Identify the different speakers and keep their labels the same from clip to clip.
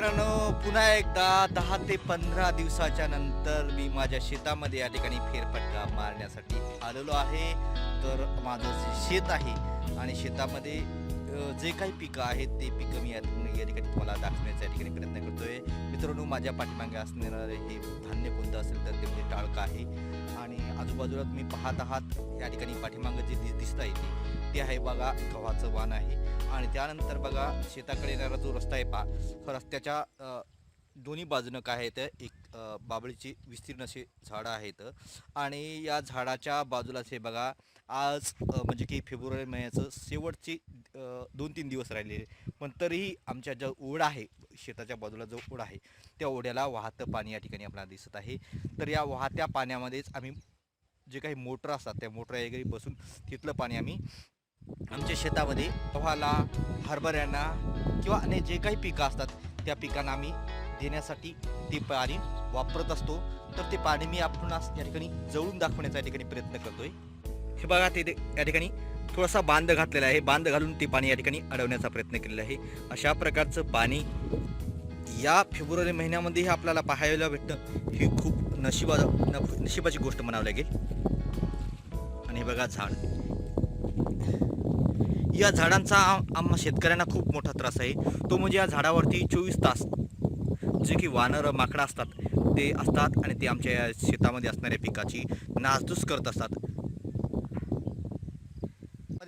Speaker 1: मित्रांनो पुन्हा एकदा दहा ते पंधरा दिवसाच्या नंतर मी माझ्या शेतामध्ये या ठिकाणी फेरफटका मारण्यासाठी आलेलो आहे. तर माझं जे शेत आहे आणि शेतामध्ये जे काही पिकं आहेत ते पिकं मी या ठिकाणी तुम्हाला दाखवण्याचा या ठिकाणी प्रयत्न करतोय. मित्रांनो माझ्या पाठीमागे असणारं हे धान्य कोणतं असेल तर ते म्हणजे टाळकं आहे. आणि आजूबाजूला तुम्ही पाहत आहात या ठिकाणी पाठीमागं जे दि- दिसत आहे ते ते आहे बघा गव्हाचं वाण आहे. आणि त्यानंतर बघा शेताकडे येणारा जो रस्ता आहे पा रस्त्याच्या दोन्ही बाजूनं काय आहे तर एक बाबळीची विस्तीर्ण असे झाडं आहेत. आणि या झाडाच्या बाजूलाच हे बघा आज म्हणजे की फेब्रुवारी महिन्याचं शेवटची दोन तीन दिवस राहिलेले पण तरीही आमच्या ज्या ओढ आहे शेताच्या बाजूला जो ओढ आहे त्या ओढ्याला वाहतं पाणी या ठिकाणी आपल्याला दिसत आहे. तर या वाहत्या पाण्यामध्येच आम्ही जे काही मोटर असतात त्या मोटर वगैरे बसून तिथलं पाणी आम्ही आमच्या शेतामध्ये गव्हाला हरभऱ्यांना किंवा अनेक जे काही पिकं असतात त्या पिकांना आम्ही देण्यासाठी ते पाणी वापरत असतो. तर ते पाणी मी आपण या ठिकाणी जवळून दाखवण्याचा या ठिकाणी प्रयत्न करतोय. हे बघा ते- या ठिकाणी थोडासा बांध घातलेला आहे. बांध घालून ते पाणी या ठिकाणी अडवण्याचा प्रयत्न केलेला आहे. अशा प्रकारचं पाणी या फेब्रुवारी महिन्यामध्ये आपल्याला पाहायला भेटणं ही खूप नशिबा नशिबाची गोष्ट म्हणावी लागेल. आणि हे बघा झाड. या झाडांचा आम्हा शेतकऱ्यांना खूप मोठा त्रास आहे. तो म्हणजे या झाडावरती चोवीस तास जे की वानर माकडं असतात ते असतात आणि ते आमच्या शेतामध्ये असणाऱ्या पिकाची नासधूस करत असतात.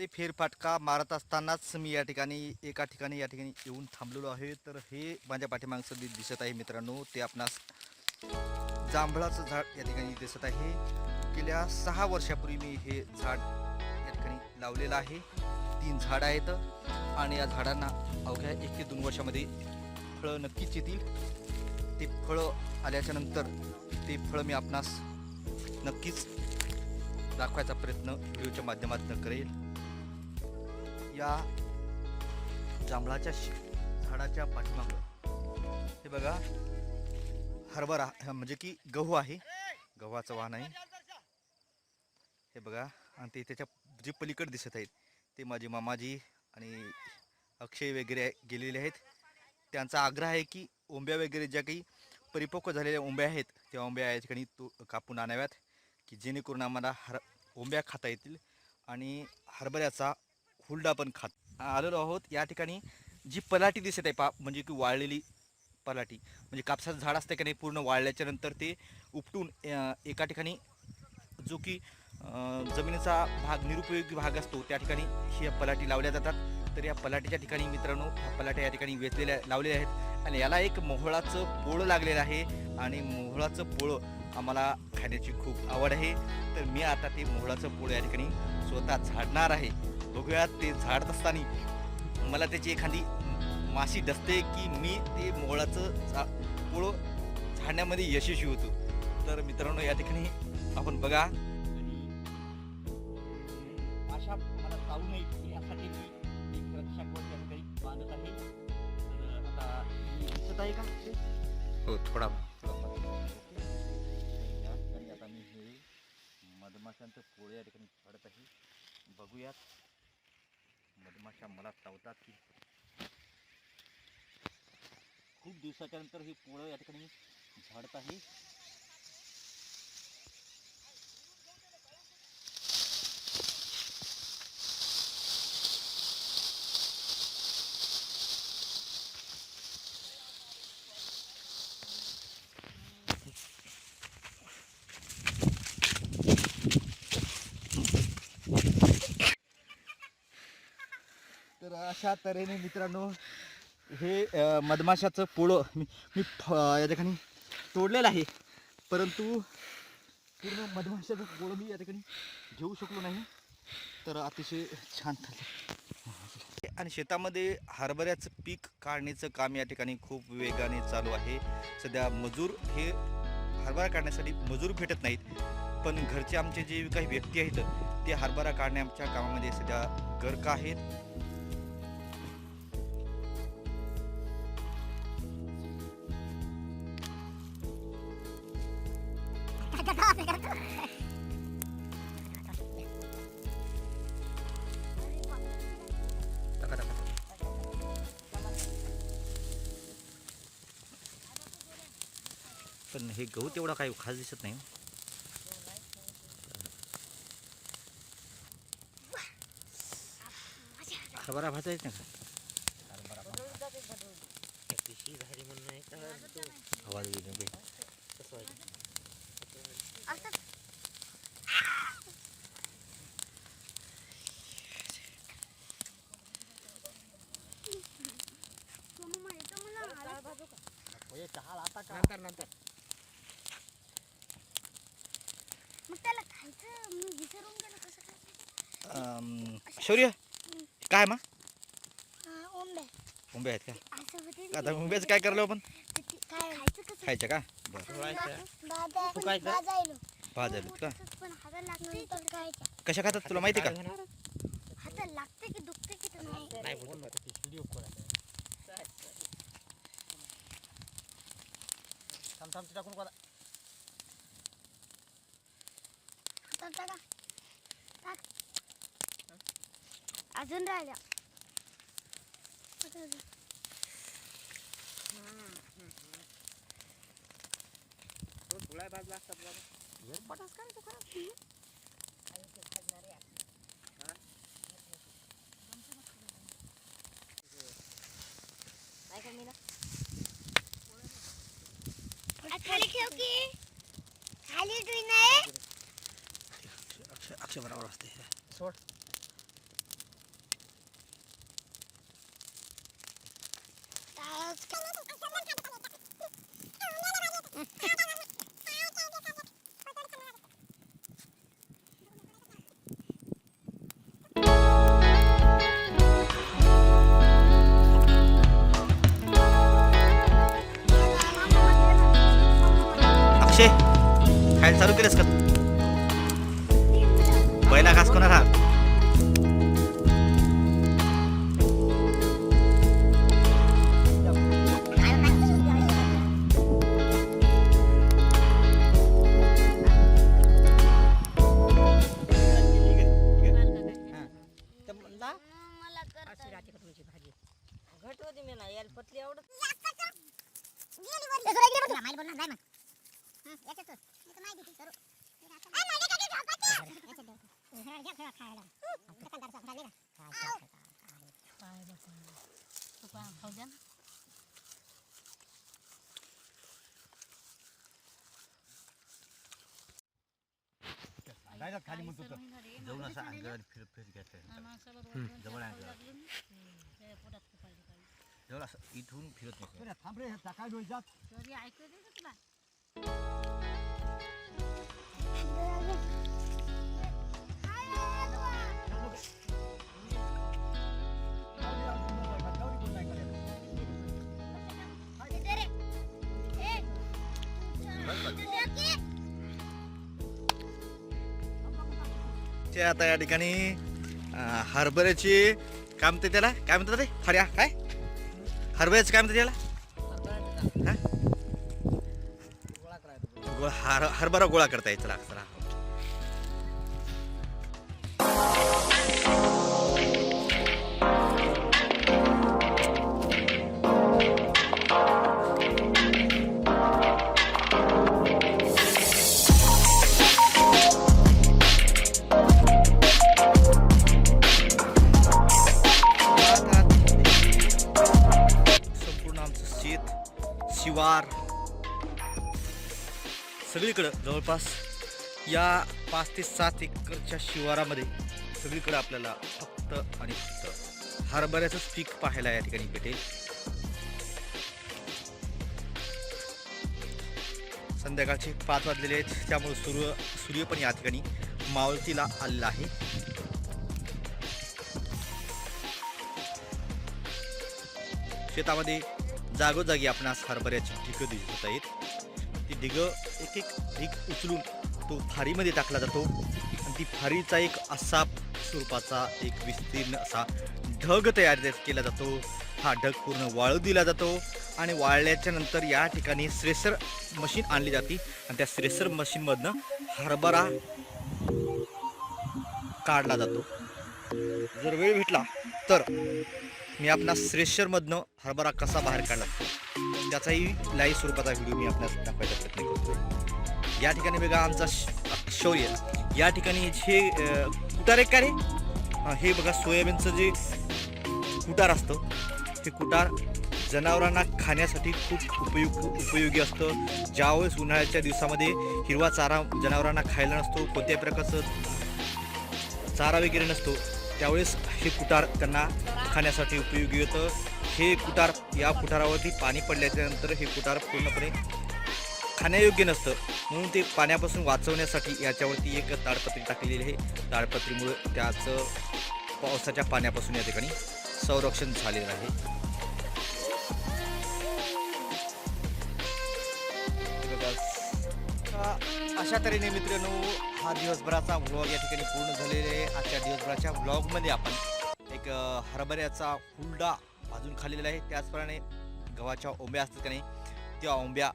Speaker 1: मध्ये फेरफाटका मारत असतानाच मी या ठिकाणी एका ठिकाणी या ठिकाणी येऊन थांबलेलो आहे. तर हे माझ्या पाठीमागचं दिसत आहे मित्रांनो. ते आपणास जांभळाचं झाड या ठिकाणी दिसत आहे. गेल्या सहा वर्षापूर्वी मी हे झाड या ठिकाणी लावलेलं आहे. तीन झाड आहेत आणि या झाडांना अवघ्या एक ते दोन वर्षामध्ये फळं नक्कीच येतील. ते फळं आल्याच्यानंतर ते फळं मी आपणास नक्कीच दाखवायचा प्रयत्न व्हिडिओच्या माध्यमातून करेल. या जांभळाच्या झाडाच्या पाठीमागं. हे बघा हरभरा म्हणजे की गहू आहे. गव्हाचं वाहन आहे. हे बघा आणि ते त्याच्या जे पलीकडे दिसत आहेत ते माझे मामाजी आणि अक्षय वगैरे गेलेले आहेत. त्यांचा आग्रह आहे की ओंब्या वगैरे ज्या काही परिपक्व झालेल्या ओंब्या आहेत त्या ओंब्या या ठिकाणी तो कापून आणाव्यात की जेणेकरून आम्हाला हर ओंब्या खाता येतील आणि हरभऱ्याचा हुलडा पण खात आलेलो आहोत. या ठिकाणी जी पलाटी दिसत आहे पा म्हणजे की वाळलेली पलाटी म्हणजे कापसाचं झाड असतं की नाही पूर्ण वाळल्याच्या नंतर ते उपटून एका ठिकाणी जो की जमिनीचा भाग निरुपयोगी भाग असतो त्या ठिकाणी ही पलाटी लावल्या जातात. तर या पलाटीच्या ठिकाणी मित्रांनो ह्या पलाट्या या ठिकाणी वेचलेल्या लावलेल्या आहेत. आणि याला एक मोहळाचं पोळं लागलेलं आहे. आणि मोहळाचं पोळं आम्हाला खाण्याची खूप आवड आहे. तर मी आता ते मोहळाचं पोळं या ठिकाणी स्वतः झाडणार आहे. बघूयात ते झाडत असताना मला त्याची एखादी माशी डसते की मी ते मोहळाचं झा पोळं झाडण्यामध्ये यशस्वी होतो. तर मित्रांनो या ठिकाणी आपण बघा. मला चावू नये यासाठी मी एक रक्षाकवच या ठिकाणी बांधत आहे. तर आता दिसत आहे का? हो थोडा आता मी हे मधमाशांचं पोळं या ठिकाणी झाडत आहे. बघूयात. मधमाशा मला चावतात की. खूप दिवसाच्या नंतर हे पोळं या ठिकाणी झाडत आहे तर अशा तऱ्हेने मित्रांनो हे मधमाशाचं पोळं मी मी फ- या ठिकाणी तोडलेलं आहे. परंतु पूर्ण मधमाशाचं पोळं मी या ठिकाणी घेऊ शकलो नाही. तर अतिशय छान झालं आणि शेतामध्ये हरभऱ्याचं पीक काढण्याचं काम या ठिकाणी खूप वेगाने चालू आहे. सध्या मजूर हे हरभरा काढण्यासाठी मजूर भेटत नाहीत. पण घरचे आमचे जे काही व्यक्ती आहेत ते हरभरा काढण्याच्या कामामध्ये सध्या गर्क आहेत. पण हे गहू तेवढा काही खास दिसत नाही. हरभरा भाजायच नाही का? आवाज ना बाई.
Speaker 2: नंतर नंतर
Speaker 3: मग त्याला खायचं मी विसरून गेलो कसं काय
Speaker 1: अम, शौर्य? काय मा? मुंबई आहेत का? आता मुंबईचं काय करलो आपण?
Speaker 3: खायचं
Speaker 1: का? बरं. भाजायला. का? कशा खातात तुला माहिती का
Speaker 3: लागते की? दुखते की नाही
Speaker 2: थांब थांब टाकून करा
Speaker 3: हातात टाका टाक अजून राहिल्या अजून.
Speaker 2: तुला भाजला असतात बाबा पटास काय तो खराब
Speaker 3: आ, खाली ठेव की खाली ठेवी नाही
Speaker 1: अक्षय अक्षय बरोबर असते
Speaker 2: सोड.
Speaker 1: अक्षय खायला चालू केलंस का
Speaker 4: কাজ করার হাত
Speaker 1: खाली म्हणतो जाऊन असं अंगावर फिरत फिरत घ्यायचं जवळ अंगावर जवळ असं इथून फिरत नाही
Speaker 2: थांब रे जात
Speaker 1: ते आता या ठिकाणी हरभऱ्याची काय म्हणते त्याला? काय म्हणतात रे हर्या काय? हरभऱ्याचं काय म्हणते त्याला? हरभरा गोळा करता येईल शेत शिवार. सगळीकडं जवळपास या पाच ते सात एकरच्या शिवारामध्ये सगळीकडं आपल्याला फक्त आणि फक्त हरभऱ्याचंच पीक पाहायला या ठिकाणी भेटेल. संध्याकाळचे पाच वाजलेले आहेत त्यामुळे सूर्य सूर्य पण या ठिकाणी मावळतीला आलेला आहे. शेतामध्ये जागोजागी आपणास हरभऱ्याची ढिगं दिसत आहेत ती ढिगं एक एक ढीग उचलून तो फारीमध्ये टाकला जातो. आणि ती फारीचा एक असा स्वरूपाचा एक विस्तीर्ण असा ढग तयार केला जातो. हा ढग पूर्ण वाळू दिला जातो आणि वाळल्याच्या नंतर या ठिकाणी श्रेसर मशीन आणली जाते. आणि त्या श्रेसर मशीनमधनं हरभरा काढला जातो. जर वेळ भेटला तर मी आपला श्रेशरमधनं हरभरा कसा बाहेर काढला? त्याचाही लाईव्ह स्वरूपाचा व्हिडिओ मी आपल्याला दाखवायचा प्रयत्न करतो या ठिकाणी बघा आमचा श- शौर्य या ठिकाणी हे कुटार आहे का रे? हे बघा सोयाबीनचं जे कुटार असतं हे कुटार जनावरांना खाण्यासाठी खूप उपयुक्त उपयोगी असतं. ज्यावेळेस उन्हाळ्याच्या दिवसामध्ये हिरवा चारा जनावरांना खायला नसतो कोणत्याही प्रकारचं चारा वगैरे नसतो त्यावेळेस हे कुटार त्यांना खाण्यासाठी उपयोगी होतं. हे कुटार या कुटारावरती पाणी पडल्याच्यानंतर हे कुटार पूर्णपणे खाण्यायोग्य नसतं. म्हणून ते पाण्यापासून वाचवण्यासाठी याच्यावरती एक ताडपत्री टाकलेली आहे. ताडपत्रीमुळं त्याचं पावसाच्या पाण्यापासून या ठिकाणी संरक्षण झालेलं आहे. बघा. अशा तऱ्हेने मित्रांनो हा दिवसभराचा व्लॉग या ठिकाणी पूर्ण झालेला आहे. आजच्या दिवसभराच्या व्लॉगमध्ये आपण एक हरभऱ्याचा हुलडा भाजून खाल्लेला आहे. त्याचप्रमाणे गव्हाच्या ओंब्या असतात का नाही त्या ओंब्या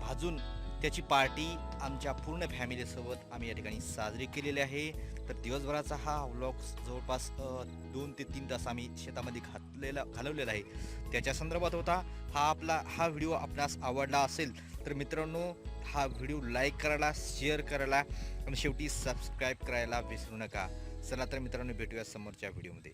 Speaker 1: भाजून त्याची पार्टी आमच्या पूर्ण फॅमिलीसोबत आम्ही या ठिकाणी साजरी केलेली आहे. तर दिवसभराचा हा व्लॉग जवळपास दोन ते तीन तास आम्ही शेतामध्ये घातलेला घालवलेला आहे. त्याच्या संदर्भात होता हा आपला हा व्हिडिओ आपणास आवडला असेल तर मित्रांनो हा व्हिडिओ लाईक करायला शेअर करायला आणि शेवटी सबस्क्राईब करायला विसरू नका. चला तर मित्रांनो भेटूया समोरच्या व्हिडिओमध्ये